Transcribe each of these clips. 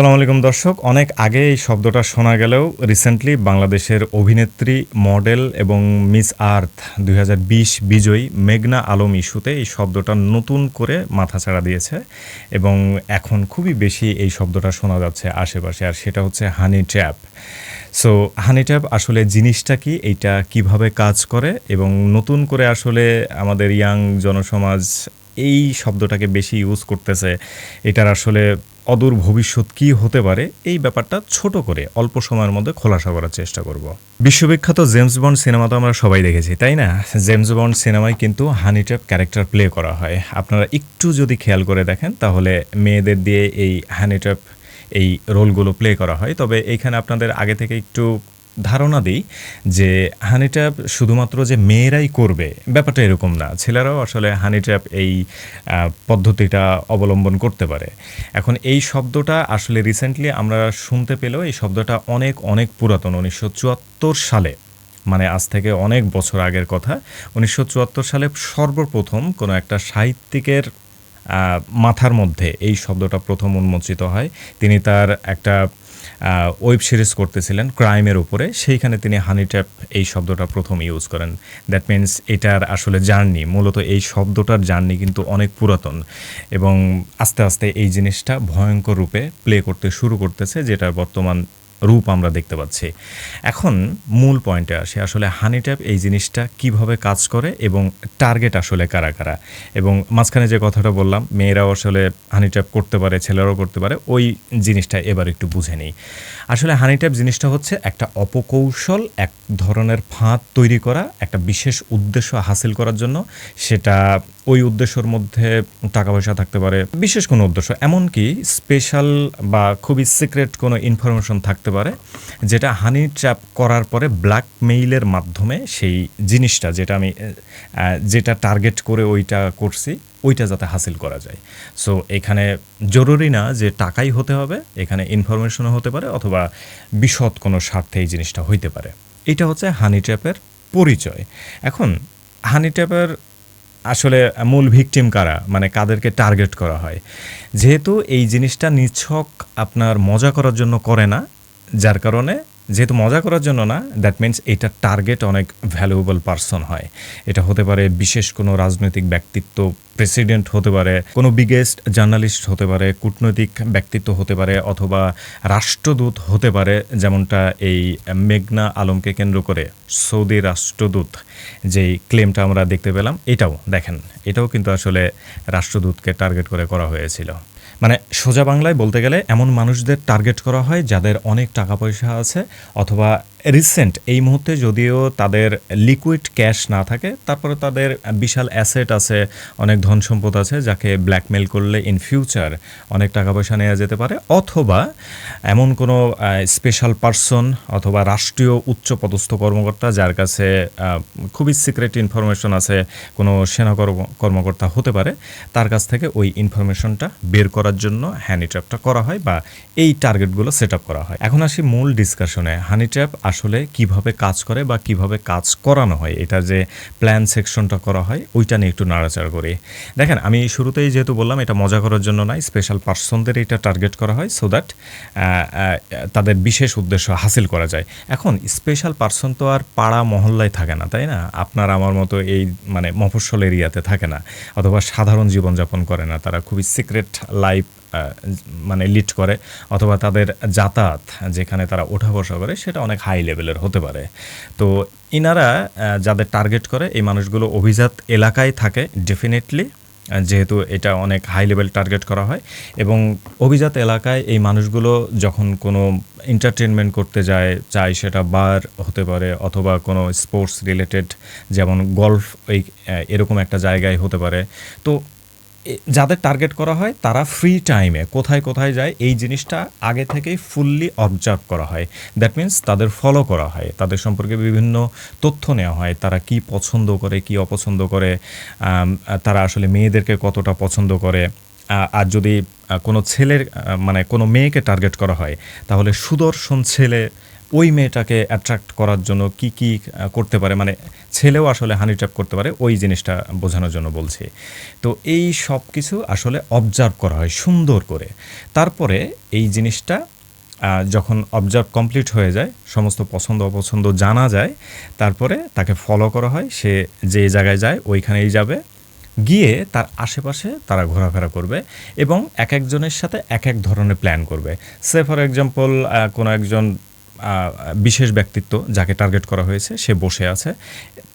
সালাম আলাইকুম দর্শক। অনেক আগে এই শব্দটা শোনা গেলেও রিসেন্টলি বাংলাদেশের অভিনেত্রী মডেল এবং মিস আর্থ দুই হাজার বিশ বিজয়ী মেঘনা আলম ইস্যুতে এই শব্দটা নতুন করে মাথাছাড়া দিয়েছে এবং এখন খুবই বেশি এই শব্দটা শোনা যাচ্ছে আশেপাশে, আর সেটা হচ্ছে honey trap so honey trap আসলে জিনিসটা কি? এইটা কীভাবে কাজ করে? এবং নতুন করে আসলে আমাদের ইয়াং জনসমাজ এই শব্দটাকে বেশি ইউজ করতেছে। এটার আসলে অদূর ভবিষ্যৎ কি হতে পারে? এই ব্যাপারটা ছোট করে অল্প সময়ের মধ্যে খোলাসা করার চেষ্টা করব। বিশ্ববিখ্যাত জেমস বন্ড সিনেমা তো আমরা সবাই দেখেছি, তাই না? জেমস বন্ড সিনেমায় কিন্তু হানি ট্যাপ ক্যারেক্টার প্লে করা হয়। আপনারা একটু যদি খেয়াল করে দেখেন, তাহলে মেয়েদের দিয়ে এই হানি ট্যাপ এই রোলগুলো প্লে করা হয়। তবে এইখানে আপনাদের আগে থেকে একটু ধারণা দিই যে হানি ট্র্যাপ শুধুমাত্র যে মেয়েরাই করবে, ব্যাপারটা এরকম না। ছেলেরাও আসলে হানি ট্র্যাপ এই পদ্ধতিটা অবলম্বন করতে পারে। এখন এই শব্দটা আসলে রিসেন্টলি আমরা শুনতে পেলেও এই শব্দটা অনেক অনেক পুরাতন, উনিশশো চুয়াত্তর সালে মানে আজ থেকে অনেক বছর আগের কথা, উনিশশো চুয়াত্তর সালে সর্বপ্রথম কোনো একটা সাহিত্যিকের মাথার মধ্যে এই শব্দটা প্রথম উন্মোচিত হয়। তিনি তার একটা ওয়েব সিরিজ করতেছিলেন ক্রাইমের উপরে। সেইখানে তিনি হানি ট্যাপ এই শব্দটা প্রথম ইউজ করেন। দ্যাট মিন্স এটার আসলে জার্নি, মূলত এই শব্দটার জার্নি কিন্তু অনেক পুরাতন এবং আস্তে আস্তে এই জিনিসটা ভয়ঙ্কর রূপে প্লে করতে শুরু করতেছে, যেটা বর্তমান রূপ আমরা দেখতে পাচ্ছি। এখন মূল পয়েন্টে আসে, আসলে হানি ট্যাপ এই জিনিসটা কীভাবে কাজ করে এবং টার্গেট আসলে কারা কারা? এবং মাঝখানে যে কথাটা বললাম, মেয়েরাও আসলে হানি ট্যাপ করতে পারে, ছেলেরাও করতে পারে, ওই জিনিসটা এবার একটু বুঝে নিই। আসলে হানি ট্যাপ জিনিসটা হচ্ছে একটা অপকৌশল, এক ধরনের ফাঁদ তৈরি করা, একটা বিশেষ উদ্দেশ্য হাসিল করার জন্য। সেটা ওই উদ্দেশ্যর মধ্যে টাকা পয়সা থাকতে পারে, বিশেষ কোনো উদ্দেশ্য। এমনকি স্পেশাল বা খুবই সিক্রেট কোনো ইনফরমেশন থাকতে পারে, যেটা হানি ট্র্যাপ করার পরে ব্ল্যাকমেইলের মাধ্যমে সেই জিনিসটা যেটা আমি যেটা টার্গেট করে ওইটা করছি, ওইটা যাতে হাসিল করা যায়। সো এখানে জরুরি না যে টাকাই হতে হবে, এখানে ইনফরমেশনও হতে পারে অথবা বিশদ কোনো স্বার্থে এই জিনিসটা হইতে পারে। এটা হচ্ছে হানি ট্র্যাপের পরিচয়। এখন হানি ট্র্যাপের আসলে মূল ভিকটিম কারা? মানে কাদেরকে টার্গেট করা হয়? যেহেতু এই জিনিসটা নিছক আপনার মজা করার জন্য করে না যার কারণে যেহেতু মজা করার জন্য না দ্যাট মিন্স এটা টার্গেট অনেক ভ্যালুয়েবল পার্সন হয়। এটা হতে পারে বিশেষ কোনো রাজনৈতিক ব্যক্তিত্ব প্রেসিডেন্ট হতে পারে, কোনো বিগেস্ট জার্নালিস্ট হতে পারে, কূটনৈতিক ব্যক্তিত্ব হতে পারে, অথবা রাষ্ট্রদূত হতে পারে, যেমনটা এই মেঘনা আলমকে কেন্দ্র করে সৌদি রাষ্ট্রদূত যেই ক্লেমটা আমরা দেখতে পেলাম, এটাও দেখেন। এটাও কিন্তু আসলে রাষ্ট্রদূতকে টার্গেট করে করা হয়েছিল। মানে সোজা বাংলায় বলতে গেলে এমন মানুষদের টার্গেট করা হয় যাদের অনেক টাকা পয়সা আছে অথবা রিসেন্ট এই মুহূর্তে যদিও তাদের লিকুইড ক্যাশ না থাকে, তারপরে তাদের বিশাল অ্যাসেট আছে, অনেক ধন সম্পদ আছে যাকে ব্ল্যাকমেল করলে ইন ফিউচার অনেক টাকা পয়সা নেওয়া যেতে পারে, অথবা এমন কোনো স্পেশাল পার্সন অথবা রাষ্ট্রীয় উচ্চ পদস্থ কর্মকর্তা যার কাছে খুবই সিক্রেট ইনফরমেশন আছে, কোনো সেনা কর্ম- কর্মকর্তা হতে পারে, তার কাছ থেকে ওই ইনফরমেশনটা বের করার জন্য হ্যানি ট্র্যাপটা করা হয় বা এই টার্গেটগুলো সেট আপ করা হয়। এখন আসি মূল ডিসকাশনে হানি ট্র্যাপ আসলে কীভাবে কাজ করে বা কীভাবে কাজ করানো হয়? এটা যে প্ল্যান সেকশনটা করা হয়, ওইটা নিয়ে একটু নাড়াচাড়া করি। দেখেন, আমি শুরুতেই যেহেতু বললাম, এটা মজা করার জন্য নয় স্পেশাল পার্সনদের এটা টার্গেট করা হয় সো দ্যাট তাদের বিশেষ উদ্দেশ্য হাসিল করা যায়। এখন স্পেশাল পার্সন তো আর পাড়া মহল্লায় থাকে না, তাই না? আপনার আমার মতো এই মানে মফস্বল এরিয়াতে থাকে না। অথবা সাধারণ জীবনযাপন করে না, তারা খুবই সিক্রেট লাইফ মানে লিড করে অথবা তাদের যাতায়াত যেখানে তারা ওঠা বসা করে সেটা অনেক হাই লেভেলের হতে পারে। তো ইনারা যাদের টার্গেট করে এই মানুষগুলো অভিজাত এলাকায় থাকে ডেফিনেটলি যেহেতু এটা অনেক হাই লেভেল টার্গেট করা হয় এবং অভিজাত এলাকায় এই মানুষগুলো যখন কোনো এন্টারটেনমেন্ট করতে যায় চাই সেটা বার হতে পারে অথবা কোনো স্পোর্টস রিলেটেড যেমন গলফ এই এরকম একটা জায়গায় হতে পারে। তো যাদের টার্গেট করা হয়, তারা ফ্রি টাইমে কোথায় কোথায় যায়, এই জিনিসটা আগে থেকেই ফুললি অবজার্ভ করা হয়। দ্যাট মিন্স তাদের ফলো করা হয়, তাদের সম্পর্কে বিভিন্ন তথ্য নেওয়া হয়, তারা কি পছন্দ করে, কি অপছন্দ করে তারা আসলে মেয়েদেরকে কতটা পছন্দ করে। আর যদি কোনো ছেলের মানে কোনো মেয়েকে টার্গেট করা হয়, তাহলে সুদর্শন ছেলে ওই মেয়েটাকে অ্যাট্রাক্ট করার জন্য কি কি করতে পারে? মানে ছেলেও আসলে হানি ট্র্যাপ করতে পারে, ওই জিনিসটা বোঝানোর জন্য বলছি। তো এই সব কিছু আসলে অবজার্ভ করা হয় সুন্দর করে। তারপরে এই জিনিসটা যখন অবজার্ভ কমপ্লিট হয়ে যায়, সমস্ত পছন্দ অপছন্দ জানা যায়, তারপরে তাকে ফলো করা হয়, সে যে জায়গায় যায় ওইখানেই যাবে। গিয়ে তার আশেপাশে তারা ঘোরাফেরা করবে এবং এক একজনের সাথে এক এক ধরনের প্ল্যান করবে। সে ফর এক্সাম্পল কোনো একজন বিশেষ ব্যক্তিত্ব যাকে টার্গেট করা হয়েছে, সে বসে আছে।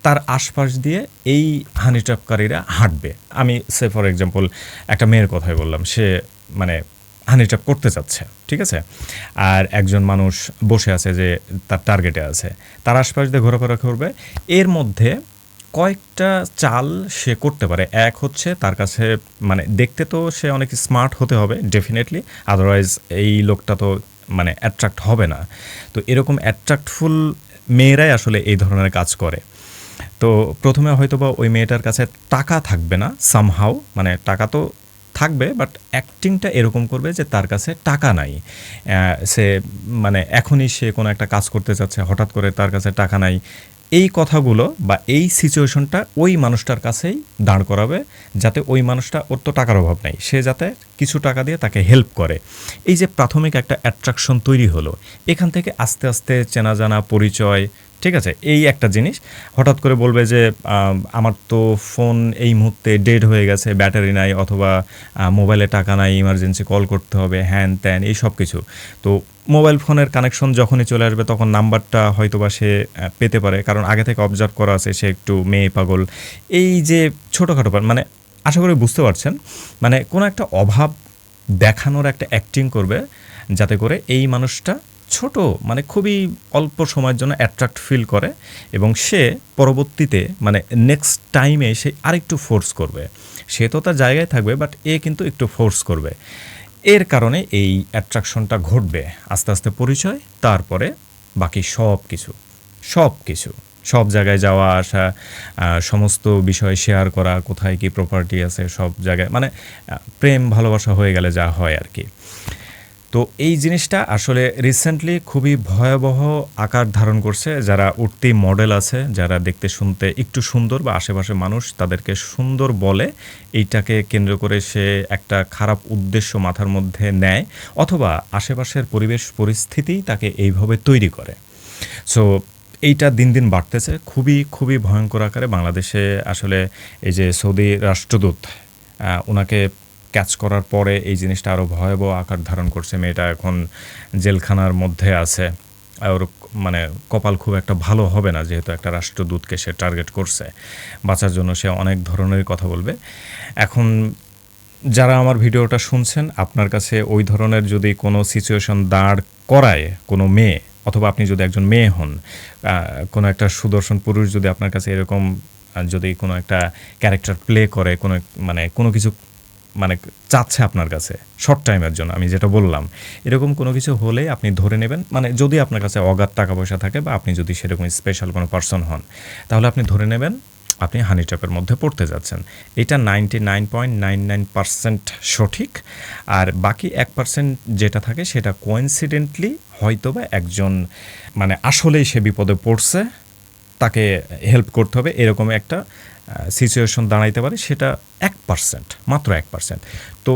তার আশপাশ দিয়ে এই হানি ট্র্যাপকারীরা হাঁটবে। আমি সে ফর এক্সাম্পল একটা মেয়ের কথাই বললাম, সে মানে হানি ট্র্যাপ করতে চাচ্ছে, ঠিক আছে? আর একজন মানুষ বসে আছে যে তার টার্গেটে আছে। তার আশপাশ দিয়ে ঘোরাফেরা করবে। এর মধ্যে কয়েকটা চাল সে করতে পারে। এক হচ্ছে তার কাছে মানে দেখতে তো সে অনেক স্মার্ট হতে হবে ডেফিনেটলি আদারওয়াইজ এই লোকটা তো মানে অ্যাট্রাক্ট হবে না। তো এরকম অ্যাট্রাক্টফুল মেয়েরাই আসলে এই ধরনের কাজ করে। তো প্রথমে হয়তো বা ওই মেয়েটার কাছে টাকা থাকবে না সামহাও মানে টাকা তো থাকবে বাট অ্যাক্টিংটা এরকম করবে যে তার কাছে টাকা নাই। সে মানে এখনই সে কোনো একটা কাজ করতে চাচ্ছে, হঠাৎ করে তার কাছে টাকা নাই। এই কথাগুলো বা এই সিচুয়েশনটা ওই মানুষটার কাছেই দাঁড় করাবে যাতে ওই মানুষটা ওর তো টাকার অভাব নাই। সে যাতে কিছু টাকা দিয়ে তাকে হেল্প করে। এই যে প্রাথমিক একটা অ্যাট্রাকশন তৈরি হলো, এখান থেকে আস্তে আস্তে চেনা জানা পরিচয় ঠিক আছে, এই একটা জিনিস। হঠাৎ করে বলবে যে আমার তো ফোন এই মুহূর্তে ডেড হয়ে গেছে, ব্যাটারি নাই অথবা মোবাইলে টাকা নাই ইমার্জেন্সি কল করতে হবে, হ্যান ত্যান, এই সব কিছু। তো মোবাইল ফোনের কানেকশন যখনই চলে আসবে, তখন নাম্বারটা হয়তো বা সে পেতে পারে। কারণ আগে থেকে অবজার্ভ করা আছে, সে একটু মেয়ে, পাগল। এই যে ছোটোখাটো মানে আশা করি বুঝতে পারছেন মানে কোনো একটা অভাব দেখানোর একটা অ্যাক্টিং করবে, যাতে করে এই মানুষটা ছোট মানে খুবই অল্প সময়ের জন্য অ্যাট্রাক্ট ফিল করে এবং সে পরবর্তীতে মানে নেক্সট টাইমে সে আরেকটু ফোর্স করবে। সে তো তার জায়গায় থাকবে বাট এ কিন্তু একটু ফোর্স করবে। এর কারণে এই অ্যাট্রাকশনটা ঘটবে। আস্তে আস্তে পরিচয়, তারপরে বাকি সব কিছু সব কিছু, সব জায়গায় যাওয়া, আসা সমস্ত বিষয় শেয়ার করা, কোথায় কি প্রপার্টি আছে, সব জায়গায় মানে প্রেম, ভালোবাসা হয়ে গেলে যা হয় আর কি। তো এই জিনিসটা আসলে রিসেন্টলি খুবই ভয়াবহ আকার ধারণ করছে। যারা উঠতি মডেল আছে, যারা দেখতে শুনতে একটু সুন্দর বা আশেপাশে মানুষ, তাদেরকে সুন্দর বলে এইটাকে কেন্দ্র করে সে একটা খারাপ উদ্দেশ্য মাথার মধ্যে নেয় অথবা আশেপাশের পরিবেশ পরিস্থিতি তাকে এইভাবে তৈরি করে। সো এইটা দিন দিন বাড়তেছে। খুবই খুবই ভয়ঙ্কর আকারে বাংলাদেশে আসলে এই যে সৌদি রাষ্ট্রদূত ওনাকে ক্যাচ করার পরে এই জিনিসটা আরও ভয়াবহ আকার ধারণ করছে। মেয়েটা এখন জেলখানার মধ্যে আছে। ওর মানে কপাল খুব একটা ভালো হবে না, যেহেতু একটা রাষ্ট্রদূতকে সে টার্গেট করছে। বাঁচার জন্য সে অনেক ধরনের কথা বলবে। এখন যারা আমার ভিডিওটা শুনছেন, আপনার কাছে ওই ধরনের যদি কোনো সিচুয়েশন দাঁড় করায় কোনো মেয়ে, অথবা আপনি যদি একজন মেয়ে হন কোনো একটা সুদর্শন পুরুষ যদি আপনার কাছে এরকম যদি কোনো একটা ক্যারেক্টার প্লে করে, কোনো মানে কোনো কিছু মানে চাচ্ছে আপনার কাছে শর্ট টাইমের জন্য, আমি যেটা বললাম। এরকম কোনো কিছু হলে আপনি ধরে নেবেন মানে যদি আপনার কাছে অগাধ টাকা পয়সা থাকে বা আপনি যদি সেরকম স্পেশাল কোনো পার্সন হন, তাহলে আপনি ধরে নেবেন, আপনি হানি মধ্যে পড়তে যাচ্ছেন। এটা ninety nine point nine nine percent সঠিক। আর বাকি এক পার্সেন্ট যেটা থাকে, সেটা কোয়েন্সিডেন্টলি হয়তোবা একজন মানে আসলেই সে বিপদে পড়ছে। তাকে হেল্প করতে হবে, এরকম একটা সিচুয়েশন দাঁড়াইতে পারে, সেটা এক পার্সেন্ট মাত্র এক পার্সেন্ট তো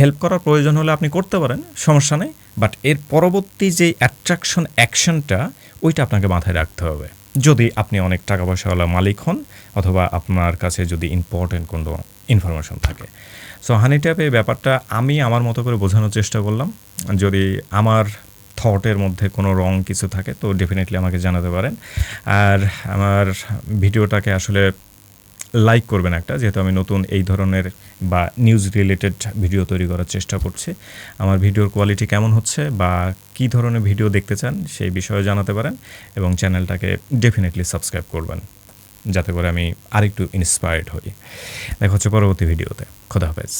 হেল্প করার প্রয়োজন হলে আপনি করতে পারেন, সমস্যা নেই বাট এর পরবর্তী যে অ্যাট্রাকশন অ্যাকশনটা ওইটা আপনাকে মাথায় রাখতে হবে। যদি আপনি অনেক টাকা পয়সাওয়ালা মালিক হন, অথবা আপনার কাছে যদি ইম্পর্টেন্ট কোনো ইনফরমেশন থাকে। সো হানি ট্যাপে ব্যাপারটা আমি আমার মতো করে বোঝানোর চেষ্টা করলাম। যদি আমার থটের মধ্যে কোনো রং কিছু থাকে, তো ডেফিনেটলি আমাকে জানাতে পারেন। আর আমার ভিডিওটাকে আসলে লাইক করবেন একটা, যেহেতু আমি নতুন এই ধরনের বা নিউজ রিলেটেড ভিডিও তৈরি করার চেষ্টা করছি। আমার ভিডিওর কোয়ালিটি কেমন হচ্ছে বা কী ধরনের ভিডিও দেখতে চান সেই বিষয়ে জানাতে পারেন এবং চ্যানেলটাকে ডেফিনেটলি সাবস্ক্রাইব করবেন, যাতে করে আমি আরেকটু ইন্সপায়ার্ড হই। দেখা হচ্ছে পরবর্তী ভিডিওতে খোদা হাফেজ।